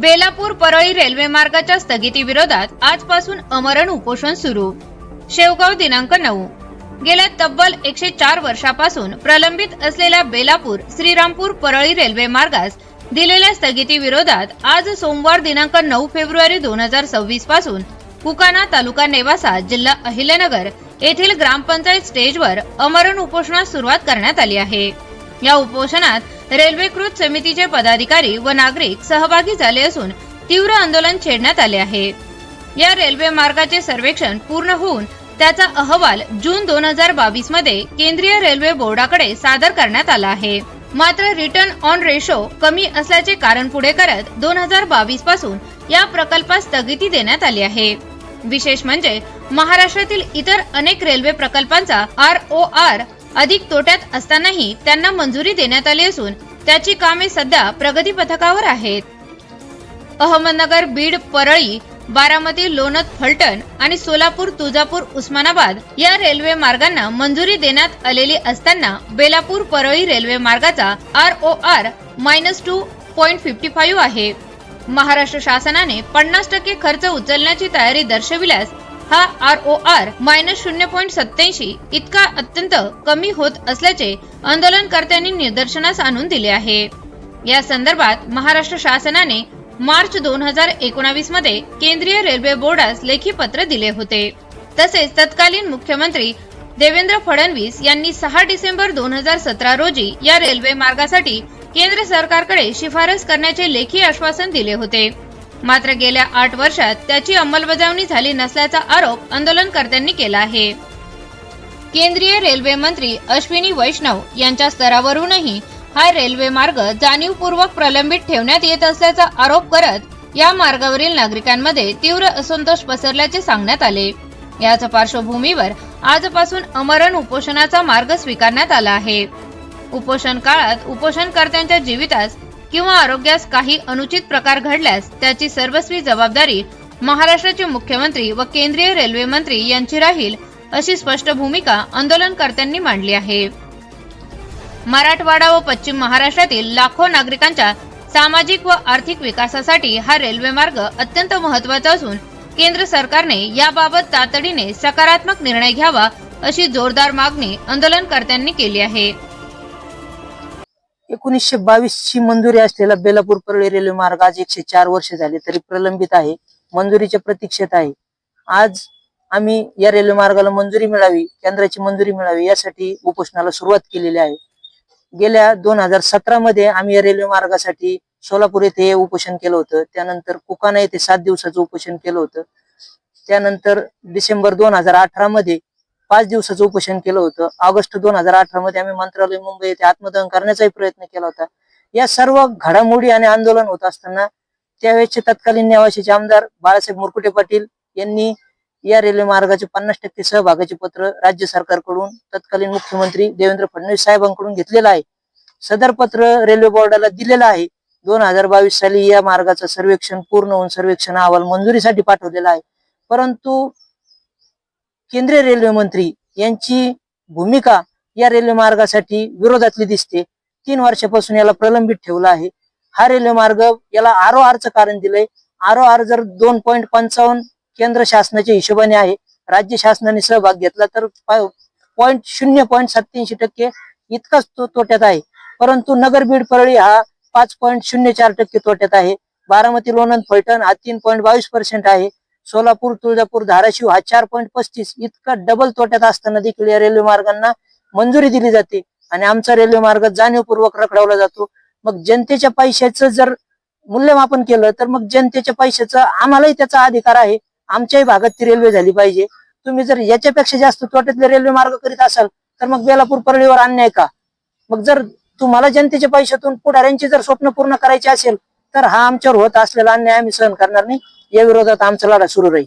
Belapur Parli railway मार्गाच्या स्थगिती विरोधात आजपासून अमरण उपोषण सुरू. शेवगाव दिनांक नऊ. गेल्या तब्बल एकशे चार वर्षापासून प्रलंबित असलेल्या बेलापूर श्रीरामपूर परळी रेल्वे मार्गास दिलेल्या स्थगिती विरोधात आज सोमवार दिनांक नऊ फेब्रुवारी दोन हजार सव्वीसपासून कुकाना तालुका नेवासा जिल्हा अहिल्यानगर येथील ग्रामपंचायत स्टेजवर अमरण उपोषणास सुरुवात करण्यात आली आहे. या उपोषणात रेल्वेकृत समितीचे पदाधिकारी व नागरिक सहभागी झाले असून तीव्र आंदोलन छेडण्यात आले आहे. या रेल्वे मार्गाचे सर्वेक्षण पूर्ण होऊन त्याचा अहवाल जून दोन हजार बावीसमध्ये केंद्रीय रेल्वे बोर्डाकडे सादर करण्यात आला आहे. मात्र रिटर्न ऑन रेशो कमी असल्याचे कारण पुढे करत दोन हजार बावीसपासून या प्रकल्पास स्थगिती देण्यात आली आहे. विशेष म्हणजे महाराष्ट्रातील इतर अनेक रेल्वे प्रकल्पांचा आर ओ आर अधिक तोट्यात असतानाही त्यांना मंजुरी देण्यात आली असून त्याची कामे सध्या प्रगती पथकावर आहेत. अहमदनगर बीड परळी बारामती लोणत फलटण आणि सोलापूर तुळजापूर उस्मानाबाद या रेल्वे मार्गांना मंजुरी देण्यात आलेली असताना बेलापूर परळी रेल्वे मार्गाचा R O R minus two point fifty five आहे. महाराष्ट्र शासनाने पन्नास टक्के खर्च उचलण्याची तयारी दर्शविल्यास हा आर ओ आर मायनस शून्य पॉईंट सत्याऐंशी इतका अत्यंत कमी होत असल्याचे आंदोलनकर्त्यांनी निदर्शनास आणून दिले आहे. या संदर्भात महाराष्ट्र शासनाने मार्च दोन हजार एकोणावीसमध्ये केंद्रीय रेल्वे बोर्डास लेखी पत्र दिले होते. तसेच तत्कालीन मुख्यमंत्री देवेंद्र फडणवीस यांनी सहा डिसेंबर दोन हजार सतरा रोजी या रेल्वे मार्गासाठी केंद्र सरकारकडे शिफारस करण्याचे लेखी आश्वासन दिले होते. मात्र गेल्या आठ वर्षात त्याची अंमलबजावणी झाली नसल्याचा आरोप आंदोलनकर्त्यांनी केला आहे. केंद्रीय रेल्वे मंत्री अश्विनी वैष्णव यांच्या स्तरावरूनही हा रेल्वे मार्ग जाणीवपूर्वक प्रलंबित ठेवण्यात येत असल्याचा आरोप करत या मार्गावरील नागरिकांमध्ये तीव्र असंतोष पसरल्याचे सांगण्यात आले. याच पार्श्वभूमीवर आजपासून अमरण उपोषणाचा मार्ग स्वीकारण्यात आला आहे. उपोषण काळात उपोषणकर्त्यांच्या जीवितास किंवा आरोग्यास काही अनुचित प्रकार घडल्यास त्याची सर्वस्वी जबाबदारी महाराष्ट्राचे मुख्यमंत्री व केंद्रीय रेल्वे मंत्री यांची राहील अशी स्पष्ट भूमिका आंदोलनकर्त्यांनी मांडली आहे. मराठवाडा व पश्चिम महाराष्ट्रातील लाखो नागरिकांच्या सामाजिक व आर्थिक विकासासाठी हा रेल्वे मार्ग अत्यंत महत्त्वाचा असून केंद्र सरकारने याबाबत तातडीने सकारात्मक निर्णय घ्यावा अशी जोरदार मागणी आंदोलनकर्त्यांनी केली आहे. एकोणीसशे बावीस ची मंजुरी असलेला बेलापूर परळी रेल्वे मार्ग आज एकशे चार वर्ष झाले तरी प्रलंबित आहे. मंजुरीच्या प्रतीक्षेत आहे. आज आम्ही या रेल्वे मार्गाला मंजुरी मिळावी केंद्राची मंजुरी मिळावी यासाठी उपोषणाला सुरुवात केलेली आहे. गेल्या दोन हजार सतरा मध्ये आम्ही या रेल्वे मार्गासाठी सोलापूर येथे हे उपोषण केलं होतं. त्यानंतर कुकाना येथे सात दिवसाचं उपोषण केलं होतं. त्यानंतर डिसेंबर दोन हजार अठरा मध्ये पाच दिवसाचं उपोषण केलं होतं. ऑगस्ट दोन हजार अठरा मध्ये आम्ही मंत्रालय मुंबई येथे आत्मदहन करण्याचाही प्रयत्न केला होता. या सर्व घडामोडी आणि आंदोलन होत असताना त्यावेळेसचे तत्कालीन नेवाशीचे आमदार बाळासाहेब मुरकुटे पाटील यांनी या रेल्वे मार्गाचे पन्नास टक्के सहभागाचे पत्र राज्य सरकारकडून तत्कालीन मुख्यमंत्री देवेंद्र फडणवीस साहेबांकडून घेतलेलं आहे. सदर पत्र रेल्वे बोर्डाला दिलेलं आहे. दोन हजार बावीस साली या मार्गाचं सर्वेक्षण पूर्ण होऊन सर्वेक्षण अहवाल मंजुरीसाठी पाठवलेला आहे. परंतु केंद्रीय रेल्वे मंत्री यांची भूमिका या रेल्वे मार्गासाठी विरोधातली दिसते. तीन वर्षापासून याला प्रलंबित ठेवला आहे. हा रेल्वे मार्ग याला आरो आरचं कारण दिलंय. आरो आर जर दोन पॉईंट पंचावन्न केंद्र शासनाच्या हिशोबाने आहे राज्य शासनाने सहभाग घेतला तर पॉईंट शून्य पॉईंट सत्याऐंशी टक्के इतकाच तो तोट्यात आहे. परंतु नगर बीड परळी हा पाच पॉईंट शून्य चार टक्के तोट्यात आहे. बारामती लोणंद फलटण हा तीन पॉईंट बावीस पर्सेंट आहे. सोलापूर तुळजापूर धाराशिव हा चार पॉईंट पस्तीस इतका डबल तोट्यात असताना देखील या रेल्वे मार्गांना मंजुरी दिली जाते. आणि आमचा रेल्वे मार्ग जाणीवपूर्वक रखडवला जातो. मग जनतेच्या पैशाचं जर मूल्यमापन केलं तर मग जनतेच्या पैशाचा आम्हालाही त्याचा अधिकार आहे. आमच्याही भागात ती रेल्वे झाली पाहिजे. तुम्ही जर याच्यापेक्षा जास्त तोट्यातले रेल्वे मार्ग करीत असाल तर मग बेलापूर परळीवर अन्याय का? मग जर तुम्हाला जनतेच्या पैशातून पुढाऱ्यांची जर स्वप्न पूर्ण करायची असेल तर हा आमच्यावर होत असलेला अन्याय आम्ही सहन करणार नाही. या विरोधात आमचा लढा सुरू राहील